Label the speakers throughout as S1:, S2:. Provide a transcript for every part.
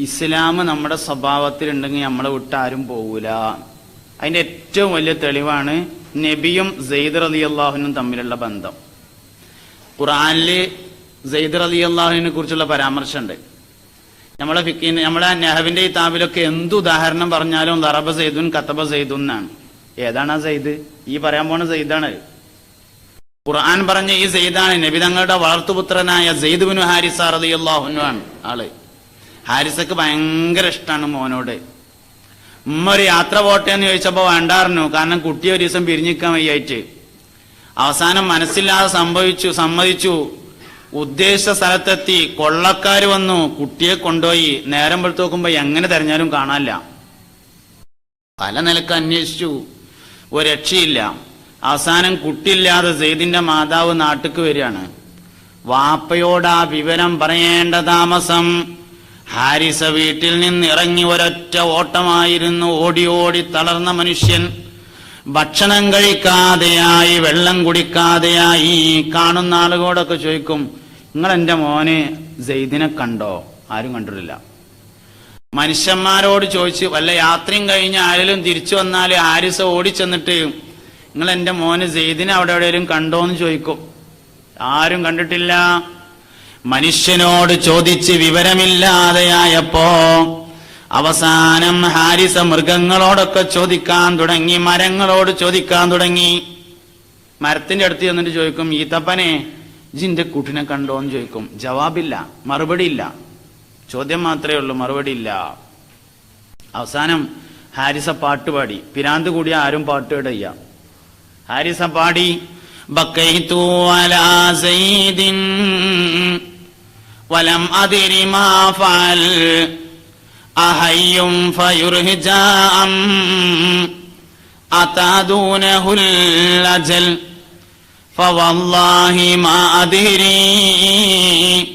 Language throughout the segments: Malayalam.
S1: ഇസ്ലാം നമ്മുടെ സ്വഭാവത്തിലുണ്ടെങ്കിൽ നമ്മളെ വിട്ട് ആരും പോകൂല അതിന്റെ ഏറ്റവും വലിയ തെളിവാണ് നബിയും സെയ്ദ് റലി അള്ളാഹുനും തമ്മിലുള്ള ബന്ധം. ഖുറാനിൽ സെയ്ദ് റലി അള്ളാഹുവിനെ കുറിച്ചുള്ള പരാമർശമുണ്ട്. നമ്മളെ ഫിക്കിന് നമ്മളെ നെഹബിന്റെ ഈ എന്ത് ഉദാഹരണം പറഞ്ഞാലും ദറബ സെയ്ദുൻ കത്തബ സെയ്ദുൻ എന്നാണ്. ഏതാണ് ആ സെയ്ദ്? ഈ പറയാൻ പോണ സെയ്ദാണ്. ഖുർആൻ പറഞ്ഞ ഈ സെയ്ദാണ് നബി തങ്ങളുടെ വളർത്തുപുത്രനായ സെയ്ദ് ബിൻ ഹാരിസ ആണ് ആൾ. ഹാരിസക്ക് ഭയങ്കര ഇഷ്ടമാണ് മോനോട്. ഉമ്മ ഒരു യാത്ര പോട്ടെ എന്ന് ചോദിച്ചപ്പോ വേണ്ടായിരുന്നു. കാരണം കുട്ടി ഒരു ദിവസം പിരിഞ്ഞിക്കാൻ വയ്യായിട്ട്. അവസാനം മനസ്സില്ലാതെ സംഭവിച്ചു സമ്മതിച്ചു. ഉദ്ദേശ സ്ഥലത്തെത്തി. കൊള്ളക്കാര് വന്നു. കുട്ടിയെ കൊണ്ടുപോയി. നേരം വെളുത്ത് നോക്കുമ്പോ എങ്ങനെ തെരഞ്ഞാലും കാണാനില്ല. പല നിലയ്ക്ക് അന്വേഷിച്ചു. ഒരു രക്ഷയില്ല. അവസാനം കുട്ടിയില്ലാതെ സെയ്ദിന്റെ മാതാവ് നാട്ടിക്ക് വരികയാണ്. വാപ്പയോട് ആ വിവരം പറയേണ്ട താമസം. ഹാരിസ വീട്ടിൽ നിന്ന് ഇറങ്ങി ഒരൊറ്റ ഓട്ടമായിരുന്നു ഓടി ഓടി തളർന്ന മനുഷ്യൻ. ഭക്ഷണം കഴിക്കാതെയായി വെള്ളം കുടിക്കാതെയായി. കാണുന്ന ആളുകളോടൊക്കെ ചോദിക്കും നിങ്ങൾ എന്റെ മോനെ ജെയ്ദിനെ കണ്ടോ? ആരും കണ്ടിട്ടില്ല. മനുഷ്യന്മാരോട് ചോദിച്ച് വല്ല യാത്രയും കഴിഞ്ഞ് ആരെങ്കിലും തിരിച്ചു വന്നാൽ ഹാരിസ് ഓടിച്ചെന്നിട്ട് നിങ്ങൾ എന്റെ മോന് ജെയ്ദിനെ അവിടെ എവിടെയെങ്കിലും കണ്ടോ എന്ന് ചോദിക്കും. ആരും കണ്ടിട്ടില്ല. മനുഷ്യനോട് ചോദിച്ച് വിവരമില്ലാതെയായപ്പോ അവസാനം ഹാരിസ മൃഗങ്ങളോടൊക്കെ ചോദിക്കാൻ തുടങ്ങി മരങ്ങളോട് ചോദിക്കാൻ തുടങ്ങി. മരത്തിന്റെ അടുത്ത് ചെന്നിട്ട് ചോദിക്കും ഈത്തപ്പനെ ജിന്റെ കുട്ടിനെ കണ്ടോന്ന് ചോദിക്കും. ജവാബില്ല മറുപടി ഇല്ല ചോദ്യം മാത്രമേ ഉള്ളൂ മറുപടി ഇല്ല അവസാനം ഹാരിസ പാട്ട് പാടി പിരാന്ത് കൂടിയ ആരും പാട്ട് ഇടയ്യ. ഹാരിസ പാടി بقيت على زيد. ولم أدر ما فعل. أحي فيرهجا أم أتى دونه الأجل؟ فوالله ما أدري.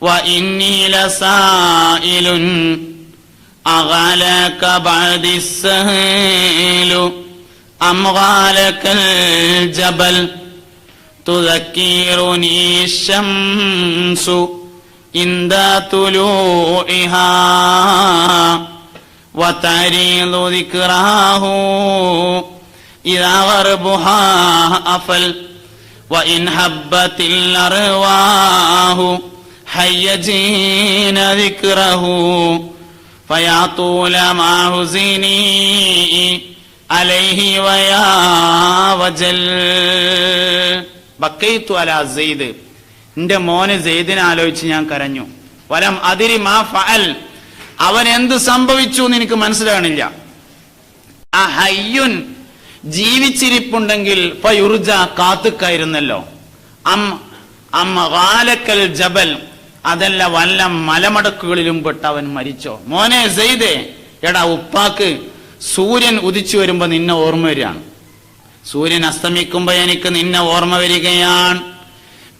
S1: وإني لسائل. أغالك بعد السهيل أم غالك الجبل؟ تذكرني الشمس عند طلوعها وتعريض ذكراه إذا غربها أفل وإن هبت الأرواح حيجين ذكره فيا طول ما حزني عليه ويا وجل. ബക്കൈത്തു അല സെയ്ദ്. എന്റെ മോനെ സെയ്ദിനെ ആലോചിച്ച് ഞാൻ കരഞ്ഞു. വലം അതിരി മാ ഫഅൽ. അവൻ എന്ത് സംഭവിച്ചു എന്ന് എനിക്ക് മനസ്സിലാകണില്ല. ആ ഹയ്യുൻ ജീവിച്ചിരിപ്പുണ്ടെങ്കിൽ കാത്തുക്കായിരുന്നല്ലോ. അം അം ഗാലക്കൽ ജബൽ. അതല്ല വല്ല മലമടക്കുകളിലും പെട്ട് അവൻ മരിച്ചോ. മോനെ എടാ ഉപ്പാക്ക് സൂര്യൻ ഉദിച്ചു വരുമ്പോ നിന്നെ ഓർമ്മ വരികയാണ്. സൂര്യൻ അസ്തമിക്കുമ്പോൾ എനിക്ക് നിന്നെ ഓർമ്മ വരികയാണ്.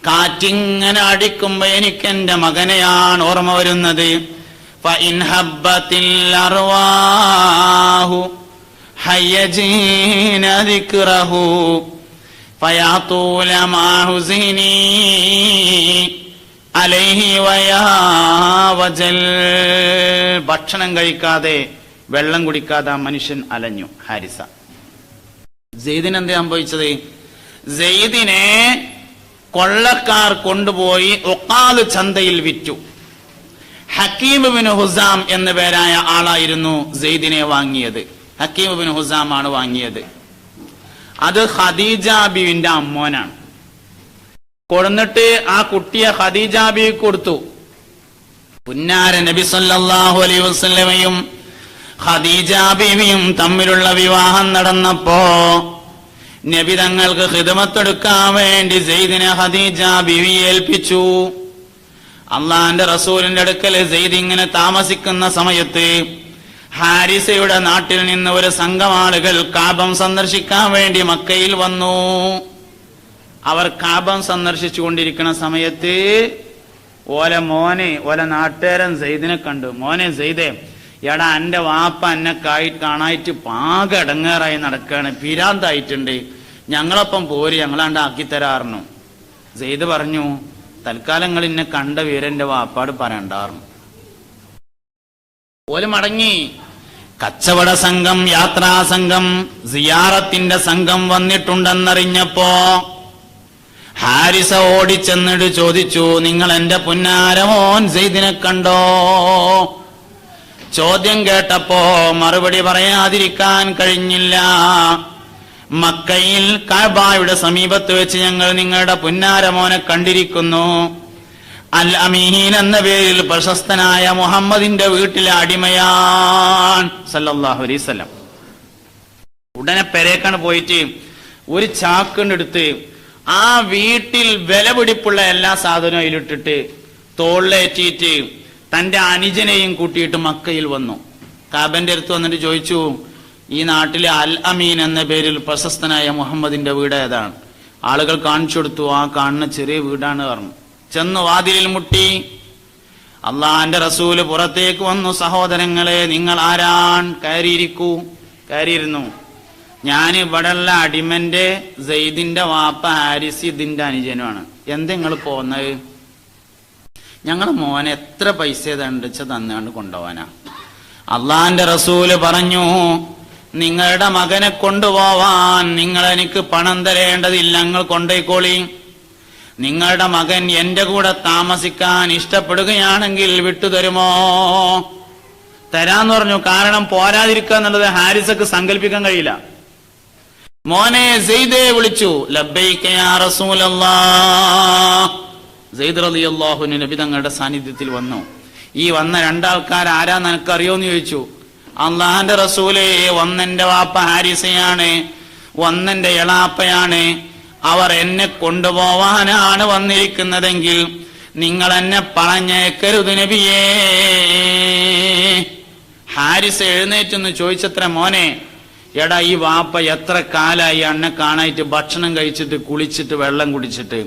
S1: കാറ്റിങ്ങനെ അടിക്കുമ്പോൾ എനിക്ക് എന്റെ മകനെയാണ് ഓർമ്മ വരുന്നത്. ഭക്ഷണം കഴിക്കാതെ വെള്ളം കുടിക്കാതെ മനുഷ്യൻ അലഞ്ഞു. ഹാരിസ. സെയ്ദിന് എന്ത് സംഭവിച്ചത്? സെയ്ദിനെ കൊള്ളക്കാർ കൊണ്ടുപോയി ഒക്കാൽ ചന്തയിൽ വിറ്റു. ഹക്കീമുബിൻ ഹുസാം എന്ന പേരായ ആളായിരുന്നു സെയ്ദിനെ വാങ്ങിയത്. ഹക്കീമുബിൻ ഹുസാം ആണ് വാങ്ങിയത്. അത് ഖദീജ ബീവിന്റെ അമ്മോനാണ്. കൊടുന്നിട്ട് ആ കുട്ടിയെ ഖദീജ ബീവി കൊടുത്തു. പുന്നാര നബി സല്ലാഹു അലൈഹി വസ്ലമയും ഖദീജ ബീവിയും തമ്മിലുള്ള വിവാഹം നടന്നപ്പോ നബി തങ്ങൾക്ക് ഹിതമത്തെടുക്കാൻ വേണ്ടി സെയ്ദിനെ ഹദീജ ബിവി ഏൽപ്പിച്ചു. അള്ളാന്റെ റസൂലിന്റെ അടുക്കൽ സെയ്ദ് ഇങ്ങനെ താമസിക്കുന്ന സമയത്ത് ഹാരിസയുടെ നാട്ടിൽ നിന്ന് ഒരു സംഘം ആളുകൾ കാബം സന്ദർശിക്കാൻ വേണ്ടി മക്കയിൽ വന്നു. അവർ കാബം സന്ദർശിച്ചു കൊണ്ടിരിക്കുന്ന സമയത്ത് ഓല മോനെ ഓല നാട്ടുകാരൻ സെയ്ദിനെ കണ്ടു. മോനെ സെയ്ദേ എടാ എന്റെ വാപ്പ എന്നെ കായി കാണായിട്ട് പാകെ ഇടങ്ങേറായി നടക്കാണ്. പിരാന്തായിട്ടുണ്ട്. ഞങ്ങളൊപ്പം പോര് ഞങ്ങളാണ്ട് ആക്കിത്തരാറുന്നു സെയ്ദ് പറഞ്ഞു തൽക്കാലങ്ങൾ ഇന്നെ കണ്ട വീരന്റെ വാപ്പാട് പറയണ്ടാറുന്നു ഓൽ മടങ്ങി. കച്ചവട സംഘം യാത്രാ സംഘം സിയാറത്തിന്റെ സംഘം വന്നിട്ടുണ്ടെന്നറിഞ്ഞപ്പോ ഹാരിസ ഓടിച്ചെന്നിട്ട് ചോദിച്ചു നിങ്ങൾ എന്റെ പുന്നാരമോൻ സെയ്ദിനെ കണ്ടോ? ചോദ്യം കേട്ടപ്പോ മറുപടി പറയാതിരിക്കാൻ കഴിഞ്ഞില്ല. മക്കയിൽ കബായുടെ സമീപത്ത് വെച്ച് ഞങ്ങൾ നിങ്ങളുടെ പുന്നാരമോനെ കണ്ടിരിക്കുന്നു. അൽ അമീൻ എന്ന പേരിൽ പ്രശസ്തനായ മുഹമ്മദിന്റെ വീട്ടിലെ അടിമയാൻ ഉടനെ പെരേക്കാണ് പോയിട്ട് ഒരു ചാക്കിണ്ടെടുത്ത് ആ വീട്ടിൽ വില പിടിപ്പുള്ള എല്ലാ സാധനവും അതിലിട്ടിട്ട് തോളിലേറ്റിയിട്ട് തന്റെ അനുജനെയും കൂട്ടിയിട്ട് മക്കയിൽ വന്നു. കാബന്റെ അടുത്ത് വന്നിട്ട് ചോദിച്ചു ഈ നാട്ടിലെ അൽ അമീൻ എന്ന പേരിൽ പ്രശസ്തനായ മുഹമ്മദിന്റെ വീട് ഏതാണ്? ആളുകൾ കാണിച്ചു കൊടുത്തു ആ കാണുന്ന ചെറിയ വീടാണ് പറഞ്ഞു. ചെന്ന് വാതിലിൽ മുട്ടി. അള്ളാന്റെ റസൂൽ പുറത്തേക്ക് വന്നു സഹോദരങ്ങളെ നിങ്ങൾ ആരാൻ കയറിയിരിക്കൂ. കയറിയിരുന്നു. ഞാൻ ഇവിടെയുള്ള അടിമന്റെ സെയ്ദിന്റെ വാപ്പ ഹാരിസ് ഇതിന്റെ അനുജനുമാണ്. എന്ത് നിങ്ങൾ പോന്നത്? ഞങ്ങളെ മോനെ എത്ര പൈസ തണ്ടിച്ച തന്നുകൊണ്ട് കൊണ്ടുപോവാനാ. അള്ളാന്റെ റസൂൽ പറഞ്ഞു നിങ്ങളുടെ മകനെ കൊണ്ടുപോവാൻ നിങ്ങൾ എനിക്ക് പണം തരേണ്ടതില്ല. നിങ്ങൾ കൊണ്ടേക്കോളി. നിങ്ങളുടെ മകൻ എന്റെ കൂടെ താമസിക്കാൻ ഇഷ്ടപ്പെടുകയാണെങ്കിൽ വിട്ടുതരുമോ? തരാന്ന് പറഞ്ഞു. കാരണം പോരാതിരിക്കുക എന്നുള്ളത് ഹാരിസക്ക് സങ്കല്പിക്കാൻ കഴിയില്ല. മോനെ സെയ്ദേ വിളിച്ചു. ലബ്ബൈക യാ റസൂലല്ലാഹ്. സെയ്ദ് റളിയല്ലാഹു നബി തങ്ങളുടെ സാന്നിധ്യത്തിൽ വന്നു. ഈ വന്ന രണ്ടാൾക്കാർ ആരാ നിനക്കറിയോന്ന് ചോദിച്ചു. അള്ളാഹാന്റെ റസൂലേ ഒന്നെന്റെ വാപ്പ ഹാരിസയാണ് ഒന്നെന്റെ എളാപ്പയാണ്. അവർ എന്നെ കൊണ്ടുപോവാനാണ് വന്നിരിക്കുന്നതെങ്കിൽ നിങ്ങൾ എന്നെ പറഞ്ഞേക്കരുത് നബിയേ. ഹാരിസ് എഴുന്നേറ്റെന്ന് ചോദിച്ചത്ര മോനെ എടാ ഈ വാപ്പ എത്ര കാലായി അന്നെ കാണായിട്ട് ഭക്ഷണം കഴിച്ചിട്ട് കുളിച്ചിട്ട് വെള്ളം കുടിച്ചിട്ട്.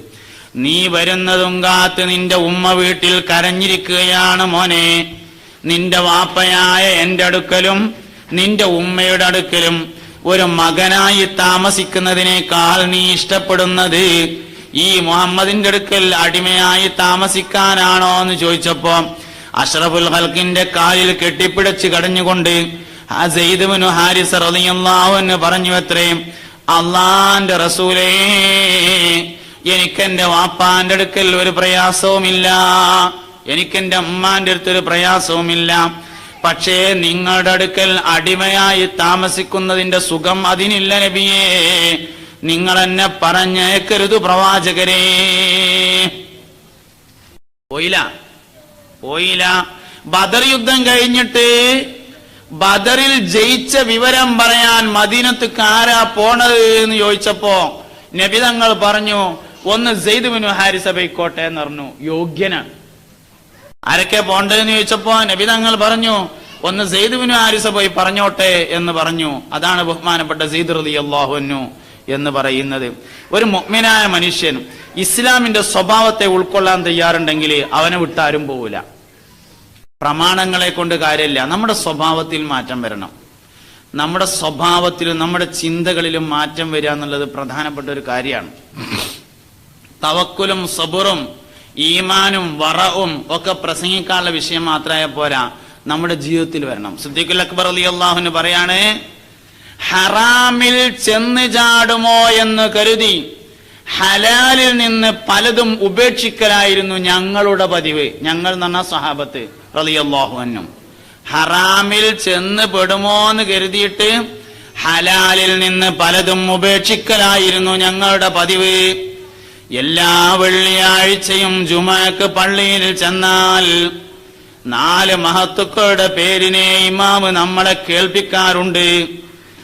S1: നീ വരുന്നതും കാത്ത് നിന്റെ ഉമ്മ വീട്ടിൽ കരഞ്ഞിരിക്കുകയാണ് മോനെ. നിന്റെ വാപ്പയായ എന്റെ അടുക്കലും നിന്റെ ഉമ്മയുടെ അടുക്കലും ഒരു മകനായി താമസിക്കുന്നതിനേക്കാൾ നീ ഇഷ്ടപ്പെടുന്നത് ഈ മുഹമ്മദിന്റെ അടുക്കൽ അടിമയായി താമസിക്കാനാണോ എന്ന് ചോദിച്ചപ്പോ അഷ്റഫുൽ ഹൽക്കിന്റെ കാലിൽ കെട്ടിപ്പിടച്ച് കടഞ്ഞുകൊണ്ട് ആ ഹാരിസ് റളിയല്ലാഹു അൻഹു പറഞ്ഞു അത്രയും അള്ളാന്റെ റസൂലേ എനിക്കെന്റെ വാപ്പാന്റെ അടുക്കൽ ഒരു പ്രയാസവുമില്ല. എനിക്കെന്റെ അമ്മാന്റെ അടുത്തൊരു പ്രയാസവുമില്ല. പക്ഷേ നിങ്ങളുടെ അടുക്കൽ അടിമയായി താമസിക്കുന്നതിന്റെ സുഖം അതിനില്ല നബിയേ. നിങ്ങൾ എന്നെ പറഞ്ഞേക്കരുത് പ്രവാചകരെ. പോയില്ല. പോയില്ല. ബദർ യുദ്ധം കഴിഞ്ഞിട്ട് ബദറിൽ ജയിച്ച വിവരം പറയാൻ മദീനത്ത് ആരാ പോണത് എന്ന് ചോദിച്ചപ്പോ നബിതങ്ങൾ പറഞ്ഞു ഒന്ന് സെയ്ദുബിനു ഹാരിസ ബൈക്കോട്ടെ എന്ന് പറഞ്ഞു. യോഗ്യനാണ്. ആരൊക്കെ പോണ്ടതെന്ന് ചോദിച്ചപ്പോ നബി തങ്ങൾ പറഞ്ഞു ഒന്ന് സെയ്ദുവിനു ആരിസ പോയി പറഞ്ഞോട്ടെ എന്ന് പറഞ്ഞു. അതാണ് ബഹുമാനപ്പെട്ട സെയ്ദ് റലി അള്ളാഹുനു എന്ന് പറയുന്നത്. ഒരു മുഗ്മിനായ മനുഷ്യൻ ഇസ്ലാമിന്റെ സ്വഭാവത്തെ ഉൾക്കൊള്ളാൻ തയ്യാറുണ്ടെങ്കിൽ അവനെ വിട്ടാരും പോവില്ല. പ്രമാണങ്ങളെ കൊണ്ട് കാര്യമില്ല. നമ്മുടെ സ്വഭാവത്തിൽ മാറ്റം വരണം. നമ്മുടെ സ്വഭാവത്തിലും നമ്മുടെ ചിന്തകളിലും മാറ്റം വരിക എന്നുള്ളത് പ്രധാനപ്പെട്ട ഒരു കാര്യമാണ്. തവക്കുലും സബുറും ഈമാനും വറവും ഒക്കെ പ്രസംഗിക്കാനുള്ള വിഷയം മാത്രമായ പോരാ നമ്മുടെ ജീവിതത്തിൽ വരണം. സിദ്ദീഖുൽ അക്ബർ അലി അള്ളാഹുന് പറയാണ് ഹറാമിൽ ചെന്ന് ചാടുമോ എന്ന് കരുതി ഹലാലിൽ നിന്ന് പലതും ഉപേക്ഷിക്കലായിരുന്നു ഞങ്ങളുടെ പതിവ്. ഞങ്ങൾ എന്ന് പറഞ്ഞ സഹാബത്ത് റളിയല്ലാഹു അന്നും ഹറാമിൽ ചെന്ന് പെടുമോ എന്ന് കരുതിയിട്ട് ഹലാലിൽ നിന്ന് പലതും ഉപേക്ഷിക്കലായിരുന്നു ഞങ്ങളുടെ പതിവ്. എല്ലാ വെള്ളിയാഴ്ചയും ജുമാക്ക് പള്ളിയിൽ ചെന്നാൽ നാല് മഹത്തുക്കളുടെ പേരിനെ ഇമാമ് നമ്മളെ കേൾപ്പിക്കാറുണ്ട്.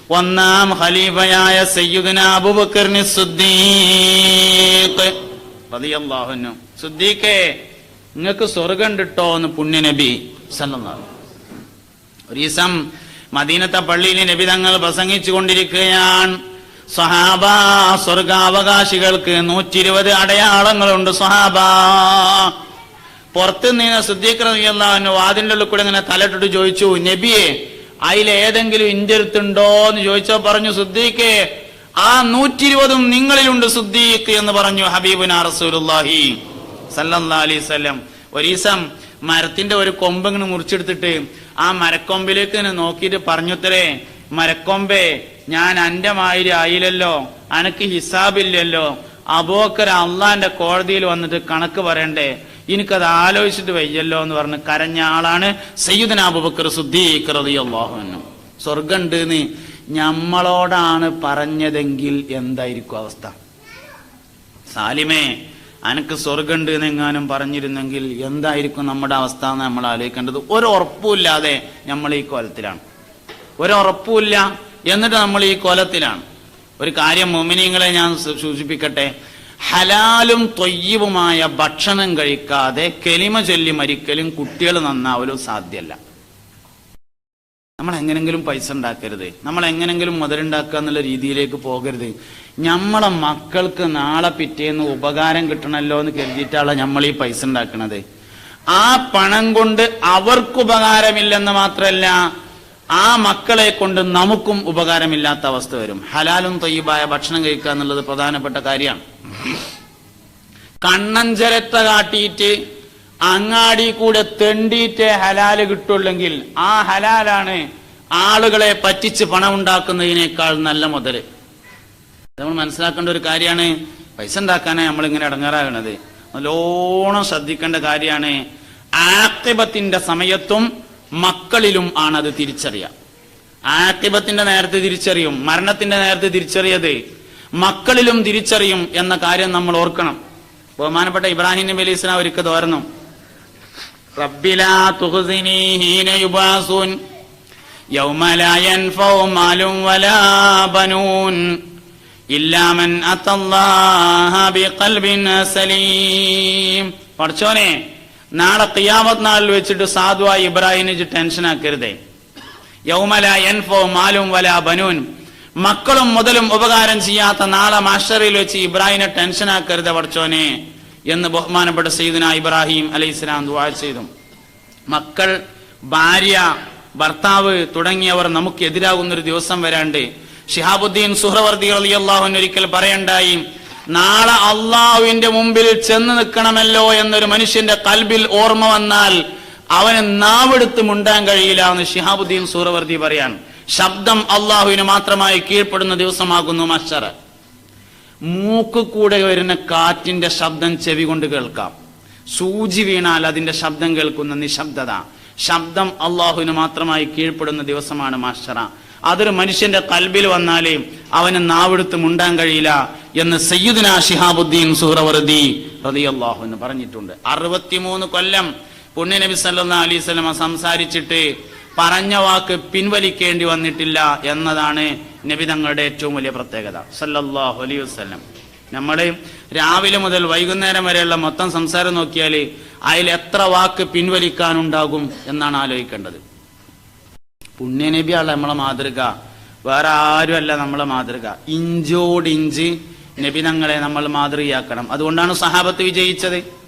S1: ഒന്നാം ഖലീഫയായ സയ്യുദന അബുബക്കറിന് സുദ്ദീഖ് സുദ്ദീഖേ നിങ്ങൾക്ക് സ്വർഗം കിട്ടോ എന്ന് പുണ്യനബി സല്ലല്ലാഹു ഒരു ദിവസം മദീനത്തെ പള്ളിയിൽ നബി തങ്ങൾ പ്രസംഗിച്ചു കൊണ്ടിരിക്കുകയാണ് സ്വഹാബ സ്വർഗാവകാശികൾക്ക് നൂറ്റി ഇരുപത് അടയാളങ്ങളുണ്ട് സഹാബ പുറത്ത് നിന്ന് സിദ്ധീകരണ വാതിന്റെ ഉള്ളിൽ കൂടെ ഇങ്ങനെ തലട്ടിട്ട് ചോദിച്ചു നബിയെ അതിലേതെങ്കിലും ഇന്ത്യത്തുണ്ടോ എന്ന് ചോദിച്ചോ പറഞ്ഞു സുദ്ദീഖെ ആ നൂറ്റി ഇരുപതും നിങ്ങളിലുണ്ട് സുദ്ദീഖ് എന്ന് പറഞ്ഞു ഹബീബുന റസൂലുള്ളാഹി സല്ലല്ലാഹു അലൈഹി വസല്ലം. ഒരു ദിവസം മരത്തിന്റെ ഒരു കൊമ്പ് ഇങ്ങനെ മുറിച്ചെടുത്തിട്ട് ആ മരക്കൊമ്പിലേക്ക് നോക്കിയിട്ട് പറഞ്ഞുത്തരേ മരക്കൊമ്പേ ഞാൻ അന്റെ മാതിരി ആയില്ലല്ലോ. അനക്ക് ഹിസാബില്ലല്ലോ. അബോക്കർ അള്ളാന്റെ കോടതിയിൽ വന്നിട്ട് കണക്ക് പറയണ്ടേ? എനിക്കത് ആലോചിച്ചിട്ട് വയ്യല്ലോ എന്ന് പറഞ്ഞ് കരഞ്ഞ ആളാണ് സയ്യിദന അബുബക്കർ സുദ്ദീഖ്റതിയല്ലാഹുവിനും സ്വർഗം ഉണ്ട് എന്ന് ഞമ്മളോടാണ് പറഞ്ഞതെങ്കിൽ എന്തായിരിക്കും അവസ്ഥ? സാലിമേ അനക്ക് സ്വർഗമുണ്ട് എന്നെങ്ങാനും പറഞ്ഞിരുന്നെങ്കിൽ എന്തായിരിക്കും നമ്മുടെ അവസ്ഥ എന്ന് നമ്മൾ ആലോചിക്കേണ്ടത്? ഒരു ഉറപ്പുമില്ലാതെ നമ്മൾ ഈ കൊലത്തിലാണ്. ഒരു ഉറപ്പുമില്ല. എന്നിട്ട് നമ്മൾ ഈ കൊലത്തിലാണ്. ഒരു കാര്യം മോമിനിയങ്ങളെ ഞാൻ സൂചിപ്പിക്കട്ടെ. ഹലാലും തൊയ്യവുമായ ഭക്ഷണം കഴിക്കാതെ കെലിമ ചൊല്ലി മരിക്കലും കുട്ടികൾ നന്നാവലും സാധ്യമല്ല നമ്മൾ എങ്ങനെങ്കിലും പൈസ ഉണ്ടാക്കരുത്. നമ്മൾ എങ്ങനെങ്കിലും മുതലുണ്ടാക്കുക എന്നുള്ള രീതിയിലേക്ക് പോകരുത്. നമ്മളെ മക്കൾക്ക് നാളെ പിറ്റേന്ന് ഉപകാരം കിട്ടണമല്ലോ എന്ന് കരുതിയിട്ടാണ് നമ്മൾ ഈ പൈസ ഉണ്ടാക്കുന്നത് ആ പണം കൊണ്ട് അവർക്ക് ഉപകാരമില്ലെന്ന് മാത്രമല്ല ആ മക്കളെ കൊണ്ട് നമുക്കും ഉപകാരമില്ലാത്ത അവസ്ഥ വരും. ഹലാലും തൊയ്യബായ ഭക്ഷണം കഴിക്കുക എന്നുള്ളത് പ്രധാനപ്പെട്ട കാര്യമാണ്. കണ്ണഞ്ചരത്ത കാട്ടിയിട്ട് അങ്ങാടി കൂടെ തെണ്ടിയിട്ട് ഹലാൽ കിട്ടുള്ളെങ്കിൽ ആ ഹലാലാണ് ആളുകളെ പറ്റിച്ച് പണം ഉണ്ടാക്കുന്നതിനേക്കാൾ നല്ല മുതൽ. നമ്മൾ മനസ്സിലാക്കേണ്ട ഒരു കാര്യമാണ്. പൈസ ഉണ്ടാക്കാനാണ് നമ്മളിങ്ങനെ ഇടങ്ങാറാകണത്. നല്ലോണം ശ്രദ്ധിക്കേണ്ട കാര്യമാണ്. ആക്തിബത്തിന്റെ സമയത്തും മക്കളിലും ആണത് അത് ആക്കിബത്തിന്റെ നേരത്തെ തിരിച്ചറിയും മരണത്തിന്റെ നേരത്തെ തിരിച്ചറിയത് മക്കളിലും തിരിച്ചറിയും എന്ന കാര്യം നമ്മൾ ഓർക്കണം. ബഹുമാനപ്പെട്ട ഇബ്രാഹിം നബി അലൈഹി ഒരിക്കൽ തോർന്നു റബ്ബിലാ നാളെ ഖിയാമത്ത് നാളിൽ വെച്ചിട്ട് സാധുവായി ഇബ്രാഹിമിന് ടെൻഷൻ ആക്കരുതേ. യൗമല എൻഫോ മാലും വല ബനൂൻ. മക്കളും മുതലും ഉപകാരം ചെയ്യാത്ത നാളെ മാഷറിൽ വെച്ച് ഇബ്രാഹിനെ ടെൻഷൻ ആക്കരുത് പഠിച്ചോനെ എന്ന് ബഹുമാനപ്പെട്ട സെയ്ദിന ഇബ്രാഹിം അലൈഹി ഇസ്ലാം ദുവാ ചെയ്തു. മക്കൾ ഭാര്യ ഭർത്താവ് തുടങ്ങിയവർ നമുക്ക് എതിരാകുന്ന ഒരു ദിവസം വരാണ്ട്. ഷിഹാബുദ്ദീൻ സുഹ്രവർദി അള്ളാഹുൻ ഒരിക്കൽ പറയണ്ടായി നാളെ അള്ളാഹുവിന്റെ മുമ്പിൽ ചെന്ന് നിൽക്കണമല്ലോ എന്നൊരു മനുഷ്യന്റെ കൽബിൽ ഓർമ്മ വന്നാൽ അവന് നാവെടുത്ത് മുണ്ടാൻ കഴിയില്ല എന്ന് ഷിഹാബുദ്ദീൻ സൂറവർദി പറയാൻ. ശബ്ദം അള്ളാഹുവിന് മാത്രമായി കീഴ്പ്പെടുന്ന ദിവസമാകുന്നു മഷറ. മൂക്ക് കൂടെ വരുന്ന കാറ്റിന്റെ ശബ്ദം ചെവി കൊണ്ട് കേൾക്കാം. സൂചി വീണാൽ അതിന്റെ ശബ്ദം കേൾക്കുന്ന നിശബ്ദത. ശബ്ദം അള്ളാഹുവിന് മാത്രമായി കീഴ്പ്പെടുന്ന ദിവസമാണ് മാഷറ. അതൊരു മനുഷ്യന്റെ കൽബിൽ വന്നാലേ അവന് നാവെടുത്ത് മുണ്ടാൻ കഴിയില്ല എന്ന് സയ്യിദുന ഷിഹാബുദ്ദീൻ സുഹ്റവർദി റളിയല്ലാഹു എന്ന് പറഞ്ഞിട്ടുണ്ട്. അറുപത്തിമൂന്ന് കൊല്ലം പുണ്യനബി സല്ലാ അലൈഹി സ്വലമ സംസാരിച്ചിട്ട് പറഞ്ഞ വാക്ക് പിൻവലിക്കേണ്ടി വന്നിട്ടില്ല എന്നതാണ് നബി തങ്ങളുടെ ഏറ്റവും വലിയ പ്രത്യേകത. സല്ലല്ലാഹു അലൈഹി വസല്ലം. നമ്മൾ രാവിലെ മുതൽ വൈകുന്നേരം വരെയുള്ള മൊത്തം സംസാരം നോക്കിയാൽ അതിൽ എത്ര വാക്ക് പിൻവലിക്കാനുണ്ടാകും എന്നാണ് ആലോചിക്കേണ്ടത്. പുണ്യനബിയാണ് നമ്മളെ മാതൃക. വേറെ ആരുമല്ല നമ്മളെ മാതൃക. ഇഞ്ചോടിഞ്ച് നബി തങ്ങളെ നമ്മൾ മാതൃകയാക്കണം. അതുകൊണ്ടാണ് സഹാബത്ത് വിജയിച്ചത്.